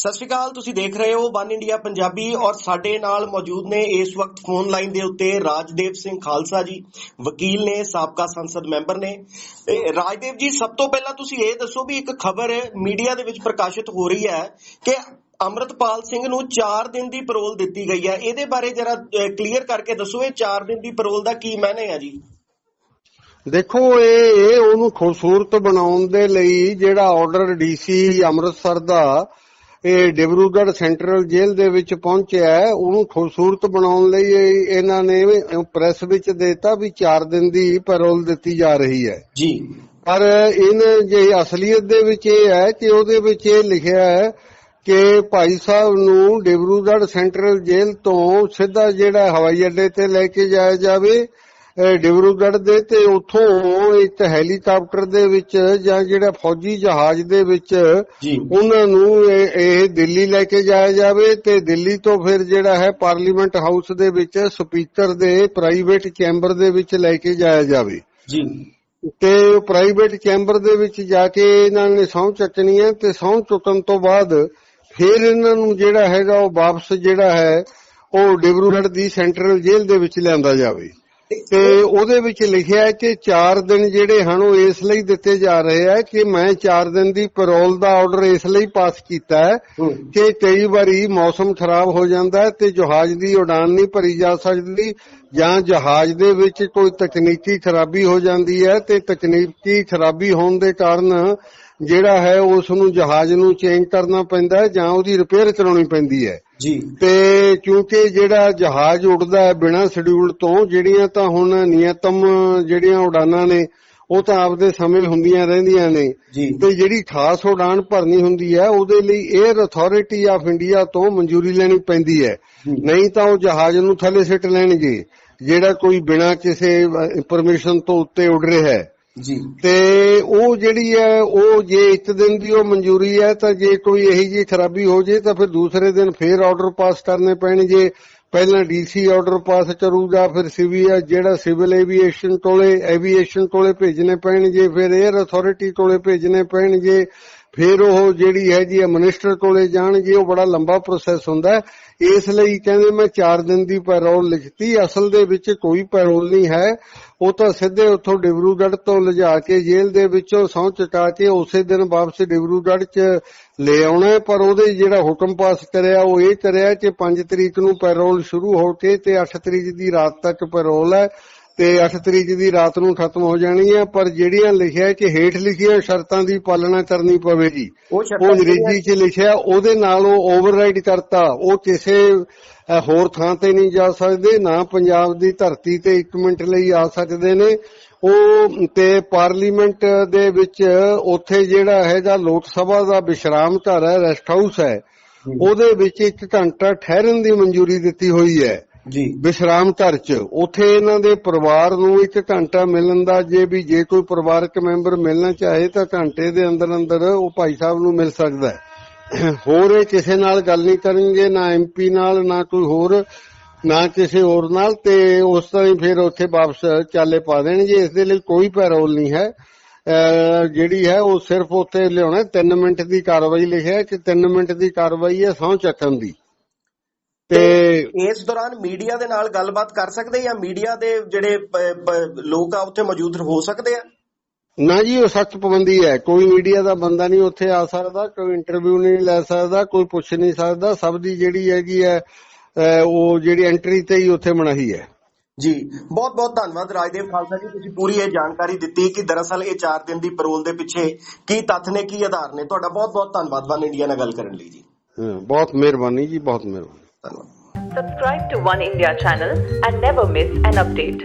ਸਤਿ ਸ਼੍ਰੀ ਅਕਾਲ, ਤੁਸੀਂ ਦੇਖ ਰਹੇ ਹੋ ਵਨ ਇੰਡੀਆ ਪੰਜਾਬੀ ਔਰ ਸਾਡੇ ਨਾਲ ਮੌਜੂਦ ਨੇ ਇਸ ਵਕਤ ਫੋਨ ਲਾਈਨ ਦੇ ਉੱਤੇ ਰਾਜਦੇਵ ਸਿੰਘ ਖਾਲਸਾ ਜੀ, ਵਕੀਲ ਨੇ, ਸਾਬਕਾ ਸੰਸਦ ਮੈਂਬਰ ਨੇ। ਰਾਜਦੇਵ ਜੀ, ਸਭ ਤੋਂ ਪਹਿਲਾਂ ਤੁਸੀਂ ਇਹ ਦੱਸੋ ਵੀ ਇੱਕ ਖਬਰ ਮੀਡੀਆ ਦੇ ਵਿੱਚ ਪ੍ਰਕਾਸ਼ਿਤ ਹੋ ਰਹੀ ਹੈ ਕਿ ਅਮਰਤਪਾਲ ਸਿੰਘ ਨੂੰ 4 ਦਿਨ ਦੀ ਪੈਰੋਲ ਦਿੱਤੀ ਗਈ ਹੈ। ਇਹਦੇ ਬਾਰੇ ਜਰਾ ਕਲੀਅਰ ਕਰਕੇ ਦੱਸੋ, ਇਹ 4 ਦਿਨ ਦੀ ਪੈਰੋਲ ਦਾ ਕੀ ਮਾਇਨੇ ਹੈ ਜੀ? ਦੇਖੋ, ਇਹ ਇਹ ਉਹਨੂੰ ਖੂਬਸੂਰਤ ਬਣਾਉਣ ਦੇ ਲਈ ਜਿਹੜਾ ਆਰਡਰ ਡੀਸੀ ਅੰਮ੍ਰਿਤਸਰ ਦਾ ਇਹ ਡਿਬਰੂਗੜ੍ਹ ਸੈਂਟਰਲ ਜੇਲ੍ਹ ਦੇ ਵਿੱਚ ਪਹੁੰਚਿਆ ਹੈ। ਉਹਨੂੰ ਖੂਬਸੂਰਤ ਬਣਾਉਣ ਲਈ ਇਹ- ਇਹਨਾਂ ਨੇ ਪ੍ਰੈਸ ਵਿੱਚ ਦਿੱਤਾ ਵੀ 4 ਦਿਨ ਦੀ ਪੈਰੋਲ ਦਿੱਤੀ ਜਾ ਰਹੀ ਹੈ। ਜੀ। ਪਰ ਇਹਨ ਜੇ ਅਸਲੀਅਤ ਦੇ ਵਿੱਚ ਇਹ ਹੈ ਕਿ ਉਹਦੇ ਵਿੱਚ ਇਹ ਲਿਖਿਆ ਹੈ ਕਿ ਭਾਈ ਸਾਹਿਬ ਨੂੰ ਡਿਬਰੂਗੜ੍ਹ ਸੈਂਟਰਲ ਜੇਲ੍ਹ ਤੋਂ ਸਿੱਧਾ ਜਿਹੜਾ ਹਵਾਈ ਅੱਡੇ ਤੇ ਲੈ ਕੇ ਜਾਇਆ ਜਾਵੇ ਡਿਬਰੂਗੜ੍ਹ ਦੇ ਤੇ ਉੱਥੋਂ ਇੱਕ ਹੈਲੀਕਾਪਟਰ ਦੇ ਵਿੱਚ ਜਾਂ ਜਿਹੜਾ ਫੌਜੀ ਜਹਾਜ਼ ਦੇ ਵਿੱਚ ਉਹਨਾਂ ਨੂੰ ਇਹ ਦਿੱਲੀ ਲੈ ਕੇ ਜਾਇਆ ਜਾਵੇ ਤੇ ਦਿੱਲੀ ਤੋਂ ਫਿਰ ਜਿਹੜਾ ਹੈ ਪਾਰਲੀਮੈਂਟ ਹਾਊਸ ਦੇ ਵਿੱਚ ਸਪੀਕਰ ਦੇ ਪ੍ਰਾਈਵੇਟ ਚੈਂਬਰ ਦੇ ਵਿੱਚ ਲੈ ਕੇ ਜਾਇਆ ਜਾਵੇ। ਜੀ। ਤੇ ਪ੍ਰਾਈਵੇਟ ਚੈਂਬਰ ਦੇ ਵਿੱਚ ਜਾ ਕੇ ਇਹਨਾਂ ਨੇ ਸਹੁੰ ਚੱਕਣੀ ਹੈ ਤੇ ਸਹੁੰ ਚੁੱਕਣ ਤੋਂ ਬਾਅਦ ਫਿਰ ਇਹਨਾਂ ਨੂੰ ਜਿਹੜਾ ਹੈਗਾ ਉਹ ਵਾਪਸ ਜਿਹੜਾ ਹੈ ਉਹ ਡਿਬਰੂਗੜ੍ਹ ਦੀ ਸੈਂਟਰਲ ਜੇਲ੍ਹ ਦੇ ਵਿੱਚ ਲਿਆਂਦਾ ਜਾਵੇ। ਤੇ ਉਹਦੇ ਵਿੱਚ ਲਿਖਿਆ ਹੈ ਕਿ 4 ਦਿਨ ਜਿਹੜੇ ਹਨ ਉਹ ਇਸ ਲਈ ਦਿੱਤੇ ਜਾ ਰਹੇ ਆ ਕਿ ਮੈਂ 4 ਦਿਨ ਦੀ ਪੈਰੋਲ ਦਾ ਆਰਡਰ ਇਸ ਲਈ ਪਾਸ ਕੀਤਾ ਹੈ। ਕਿ ਕਈ ਵਾਰੀ ਮੌਸਮ ਖਰਾਬ ਹੋ ਜਾਂਦਾ ਹੈ ਤੇ ਜਹਾਜ਼ ਦੀ ਉਡਾਨ ਨਹੀਂ ਭਰੀ ਜਾ ਸਕਦੀ ਜਾਂ ਜਹਾਜ਼ ਦੇ ਵਿੱਚ ਕੋਈ ਤਕਨੀਕੀ ਖਰਾਬੀ ਹੋ ਜਾਂਦੀ ਹੈ ਤੇ ਤਕਨੀਕੀ ਖਰਾਬੀ ਹੋਣ ਦੇ ਕਾਰਨ ਜਿਹੜਾ ਹੈ ਉਸ ਨੂੰ ਜਹਾਜ਼ ਨੂੰ ਚੇਂਜ ਕਰਨਾ ਪੈਂਦਾ ਹੈ ਜਾਂ ਉਹਦੀ ਰਿਪੇਅਰ ਕਰਾਉਣੀ ਪੈਂਦੀ ਹੈ। ਜੀ। ਤੇ ਕਿਉਂਕਿ ਜਿਹੜਾ ਜਹਾਜ਼ ਉੱਡਦਾ ਹੈ ਬਿਨਾਂ ਸ਼ਡਿਊਲ ਤੋਂ ਜਿਹੜੀਆਂ ਤਾਂ ਹੁਣ ਨਿਯਤਮ ਜਿਹੜੀਆਂ ਉਡਾਨਾਂ ਨੇ ਉਹ ਤਾਂ ਆਪਦੇ ਸਮੇਂ ਹੁੰਦੀਆਂ ਰਹਿੰਦੀਆਂ ਨੇ। ਤੇ ਜਿਹੜੀ ਖਾਸ ਉਡਾਨ ਭਰਨੀ ਹੁੰਦੀ ਹੈ ਉਹਦੇ ਲਈ 에ਅਰ ਅਥਾਰਟੀ ਆਫ ਇੰਡੀਆ ਤੋਂ ਮਨਜ਼ੂਰੀ ਲੈਣੀ ਪੈਂਦੀ ਹੈ। ਨਹੀਂ ਤਾਂ ਉਹ ਜਹਾਜ਼ ਨੂੰ ਥੱਲੇ ਸਿੱਟ ਲੈਣਗੇ ਜਿਹੜਾ ਕੋਈ ਬਿਨਾਂ ਕਿਸੇ ਪਰਮਿਸ਼ਨ ਤੋਂ ਉੱਤੇ ਉੱਡ ਰਿਹਾ ਹੈ। ਜੀ। ਤੇ ਉਹ ਜਿਹੜੀ ਹੈ, ਉਹ ਜੇ ਇੱਕ ਦਿਨ ਦੀ ਉਹ ਮਨਜ਼ੂਰੀ ਹੈ, ਤਾਂ ਜੇ ਕੋਈ ਇਹੀ ਜੀ ਖਰਾਬੀ ਹੋ ਜੇ, ਤਾਂ ਫਿਰ ਦੂਸਰੇ ਦਿਨ ਫੇਰ ਆਰਡਰ ਪਾਸ ਕਰਨੇ ਪੈਣਗੇ ਪਹਿਲਾਂ ਡੀਸੀ ਆਰਡਰ ਪਾਸ ਕਰੂਗਾ, ਫਿਰ ਸਿਵਲ ਜਿਹੜਾ ਸਿਵਲ ਐਵੀਏਸ਼ਨ ਕੋਲੇ ਐਵੀਏਸ਼ਨ ਕੋਲੇ ਭੇਜਣੇ ਪੈਣਗੇ, ਫਿਰ 에ਅਰ ਅਥਾਰਟੀ ਕੋਲੇ ਭੇਜਣੇ ਪੈਣਗੇ। ਫਿਰ ਉਹ ਜਿਹੜੀ ਹੈ ਜੀ ਮਿਨਿਸਟਰ ਕੋਲੇ ਜਾਣਗੇ, ਉਹ ਬੜਾ ਲੰਬਾ ਪ੍ਰੋਸੈਸ ਹੁੰਦਾ ਹੈ। ਇਸ ਲਈ ਕਹਿੰਦੇ ਮੈਂ 4 ਦਿਨ ਦੀ ਪੈਰੋਲ ਲਿਖਤੀ, ਅਸਲ ਦੇ ਵਿੱਚ ਕੋਈ ਪੈਰੋਲ ਨਹੀਂ ਹੈ। ਉਹ ਤਾਂ ਸਿੱਧੇ ਉੱਥੋਂ ਡਿਬਰੂਗੜ੍ਹ ਤੋਂ ਲਿਜਾ ਕੇ ਜੇਲ੍ਹ ਦੇ ਵਿੱਚੋਂ ਸਹੁੰ ਚਟਾ ਕੇ ਉਸੇ ਦਿਨ ਵਾਪਸ ਡਿਬਰੂਗੜ੍ਹ 'ਚ ਲੈ ਆਉਣਾ ਪਰ ਉਹਦੇ ਜਿਹੜਾ ਹੁਕਮ ਪਾਸ ਕਰਿਆ, ਉਹ ਇਹ ਕਰਿਆ ਕਿ 5 ਤਰੀਕ ਨੂੰ ਪੈਰੋਲ ਸ਼ੁਰੂ ਹੋ ਕੇ ਤੇ 8 ਤਰੀਕ ਦੀ ਰਾਤ ਤੱਕ ਪੈਰੋਲ ਹੈ। ਤੇ 8 ਤਰੀਕ ਦੀ ਰਾਤ ਨੂੰ ਖਤਮ ਹੋ ਜਾਣੀ ਹੈ ਪਰ ਜਿਹੜੀਆਂ ਲਿਖਿਆ ਕਿ ਹੇਠ ਲਿਖੀਆਂ ਸ਼ਰਤਾਂ ਦੀ ਪਾਲਣਾ ਕਰਨੀ ਪਵੇਗੀ। ਉਹ ਅੰਗਰੇਜ਼ੀ 'ਚ ਲਿਖਿਆ ਉਹਦੇ ਨਾਲ ਉਹ ਓਵਰਰਾਈਡ ਕਰਤਾ। ਉਹ ਕਿਸੇ ਹੋਰ ਥਾਂ ਤੇ ਨਹੀਂ ਜਾ ਸਕਦੇ ਨਾ ਪੰਜਾਬ ਦੀ ਧਰਤੀ ਤੇ 1 ਮਿੰਟ ਲਈ ਆ ਸਕਦੇ ਨੇ। ਉਹ ਤੇ ਪਾਰਲੀਮੈਂਟ ਦੇ ਵਿੱਚ ਉੱਥੇ ਜਿਹੜਾ ਹੈਗਾ ਲੋਕ ਸਭਾ ਦਾ ਵਿਸ਼ਰਾਮ ਘਰ ਹੈ ਰੈਸਟ ਹਾਊਸ ਹੈ। ਉਹਦੇ ਵਿੱਚ 1 ਘੰਟਾ ਠਹਿਰਨ ਦੀ ਮਨਜ਼ੂਰੀ ਦਿੱਤੀ ਹੋਈ ਹੈ। ਜੀ। ਵਿਸ਼ਰਾਮ ਘਰ 'ਚ। ਉੱਥੇ ਇਹਨਾਂ ਦੇ ਪਰਿਵਾਰ ਨੂੰ 1 ਘੰਟਾ ਮਿਲਣ ਦਾ ਜੇ ਵੀ ਜੇ ਕੋਈ ਪਰਿਵਾਰਕ ਮੈਂਬਰ ਮਿਲਣਾ ਚਾਹੇ ਤਾਂ ਘੰਟੇ ਦੇ ਅੰਦਰ ਅੰਦਰ ਉਹ ਭਾਈ ਸਾਹਿਬ ਨੂੰ ਮਿਲ ਸਕਦਾ ਹੈ। ਹੋਰ ਇਹ ਕਿਸੇ ਨਾਲ ਗੱਲ ਨਹੀਂ ਕਰਨਗੇ, ਨਾ ਐਮਪੀ ਨਾਲ, ਨਾ ਕੋਈ ਹੋਰ, ਨਾ ਕਿਸੇ ਹੋਰ ਨਾਲ ਤੇ ਉਸ ਤਰ੍ਹਾਂ ਹੀ ਫਿਰ ਉੱਥੇ ਵਾਪਸ ਚਾਲੇ ਪਾ ਦੇਣਗੇ। ਇਸ ਦੇ ਲਈ ਕੋਈ ਪੈਰੋਲ ਨਹੀਂ ਹੈ। ਅਹ ਜਿਹੜੀ ਹੈ ਉਹ ਸਿਰਫ ਉੱਥੇ ਲਿਆਉਣਾ 3 ਮਿੰਟ ਦੀ ਕਾਰਵਾਈ ਲਿਖਿਆ ਕਿ 3 ਮਿੰਟ ਦੀ ਕਾਰਵਾਈ ਹੈ ਸਹੁੰ ਚੱਕਣ ਦੀ। ਤੇ ਇਸ ਦੌਰਾਨ ਮੀਡੀਆ ਦੇ ਨਾਲ ਗੱਲਬਾਤ ਕਰ ਸਕਦੇ ਜਾਂ ਮੀਡੀਆ ਦੇ ਜਿਹੜੇ ਲੋਕ ਆ ਉੱਥੇ ਮੌਜੂਦ ਹੋ ਸਕਦੇ ਆ? ਨਾ ਜੀ ਉਹ ਸਖਤ ਪਾਬੰਦੀ ਹੈ। ਕੋਈ ਮੀਡੀਆ ਦਾ ਬੰਦਾ ਨਹੀਂ ਉੱਥੇ ਆ ਸਕਦਾ ਕੋਈ ਇੰਟਰਵਿਊ ਨਹੀਂ ਲੈ ਸਕਦਾ ਕੋਈ ਪੁੱਛ ਨਹੀਂ ਸਕਦਾ। ਸਭ ਦੀ ਜਿਹੜੀ ਹੈਗੀ ਹੈ ਉਹ ਜਿਹੜੀ ਐਂਟਰੀ ਤੇ ਹੀ ਉੱਥੇ ਮਨਾਹੀ ਹੈ। ਜੀ ਬਹੁਤ ਬਹੁਤ ਧੰਨਵਾਦ ਰਾਜਦੇਵ ਖਾਲਸਾ ਜੀ ਤੁਸੀਂ ਪੂਰੀ ਇਹ ਜਾਣਕਾਰੀ ਦਿੱਤੀ ਕਿ ਦਰਅਸਲ ਇਹ 4 ਦਿਨ ਦੀ ਪੈਰੋਲ ਦੇ ਪਿੱਛੇ ਕੀ ਤੱਥ ਨੇ ਕੀ ਆਧਾਰ ਨੇ। ਤੁਹਾਡਾ ਬਹੁਤ ਬਹੁਤ ਧੰਨਵਾਦ ਵਨ ਇੰਡੀਆ ਨਾਲ ਗੱਲ ਕਰਨ ਲਈ ਜੀ। ਹਾਂ, ਬਹੁਤ ਮਿਹਰਬਾਨੀ ਜੀ ਬਹੁਤ ਮਿਹਰਬਾਨੀ। ಧನ್ಯವಾದ subscribe to One India channel and never miss an update